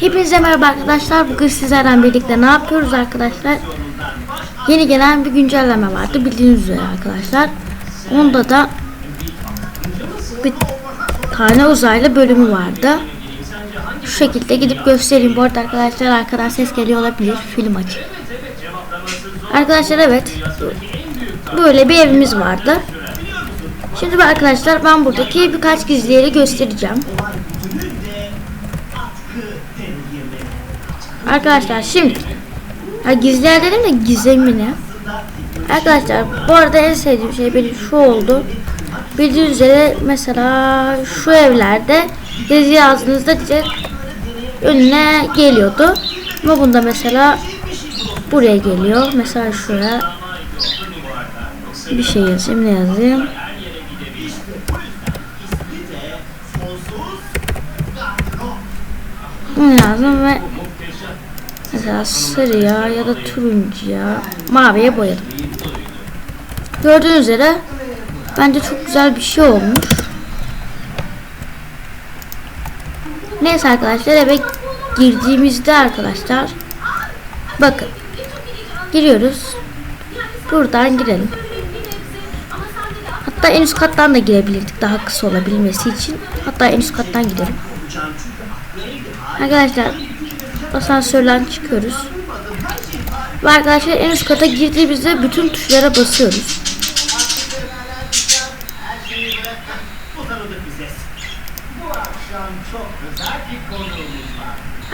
Hepinize merhaba arkadaşlar. Bugün sizlerle birlikte ne yapıyoruz arkadaşlar? Yeni gelen bir güncelleme vardı bildiğiniz üzere arkadaşlar. Onda da bir tane uzaylı bölümü vardı. Şu şekilde gidip göstereyim. Bu arada arkadaşlar arkadan ses geliyor olabilir. Film açık. Arkadaşlar evet. Böyle bir evimiz vardı. Şimdi arkadaşlar ben buradaki birkaç gizli yeri göstereceğim. Arkadaşlar şimdi ha, gizli yer dedim de gizemine. Arkadaşlar bu arada en sevdiğim şey benim şu oldu. Bildiğiniz üzere mesela şu evlerde yazı yazdığınızda direkt önüne geliyordu. Ama bunda mesela buraya geliyor. Mesela şuraya bir şey yazayım ne yazayım. Bunu yazdım ve mesela sarıya ya da turuncuya maviye boyadım. Gördüğünüz üzere bence çok güzel bir şey olmuş. Neyse arkadaşlar eve girdiğimizde arkadaşlar bakın giriyoruz. Buradan girelim. Hatta en üst kattan da girebilirdik daha kısa olabilmesi için. Hatta en üst kattan gidelim. Arkadaşlar asansörden çıkıyoruz. Ve arkadaşlar en üst kata girdiğimizde bütün tuşlara basıyoruz.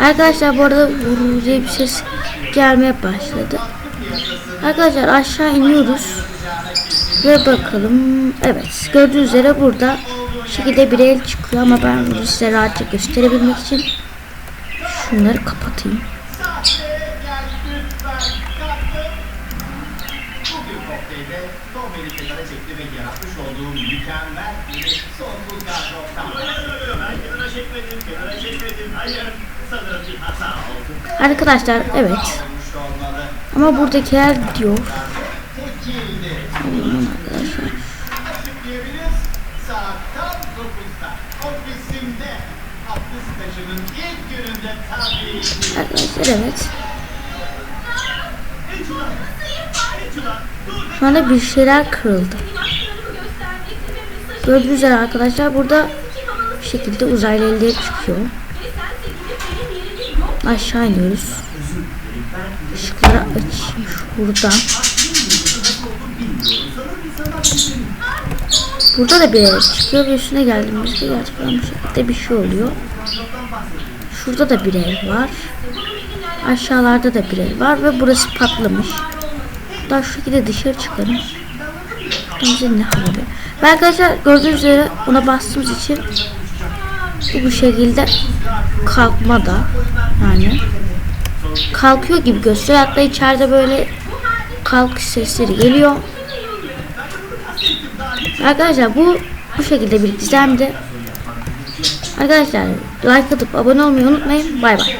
Arkadaşlar bu arada vurur bir ses gelmeye başladı. Arkadaşlar aşağı iniyoruz. Ve bakalım. Evet gördüğünüz üzere burada bu şekilde bir el çıkıyor ama ben bunu size rahatça gösterebilmek için şunları kapatayım. Arkadaşlar evet ama buradakiler diyor. Açıklayabiliriz. Saat tam 9'da. Ofisimde. Arkadaşlar evet. Şu anda bir şeyler kırıldı. Gördüğünüz üzere arkadaşlar burada bir şekilde uzaylı elleri çıkıyor. Aşağı iniyoruz. Işıkları açayım şuradan. Burada da bir el çıkıyor ve üstüne geldiğimizde gerçekten bu şekilde bir şey oluyor. Şurada da bir ev var. Aşağılarda da bir ev var ve burası patlamış. Daha şu şekilde dışarı çıkalım. Bize ne havalı. Ve arkadaşlar gördüğünüz üzere ona bastığımız için bu şekilde kalkma da yani kalkıyor gibi gösteriyor. Hatta içeride böyle kalkış sesleri geliyor. Arkadaşlar bu bu şekilde bir gizemdi. Arkadaşlar like atıp abone olmayı unutmayın. Bay bay.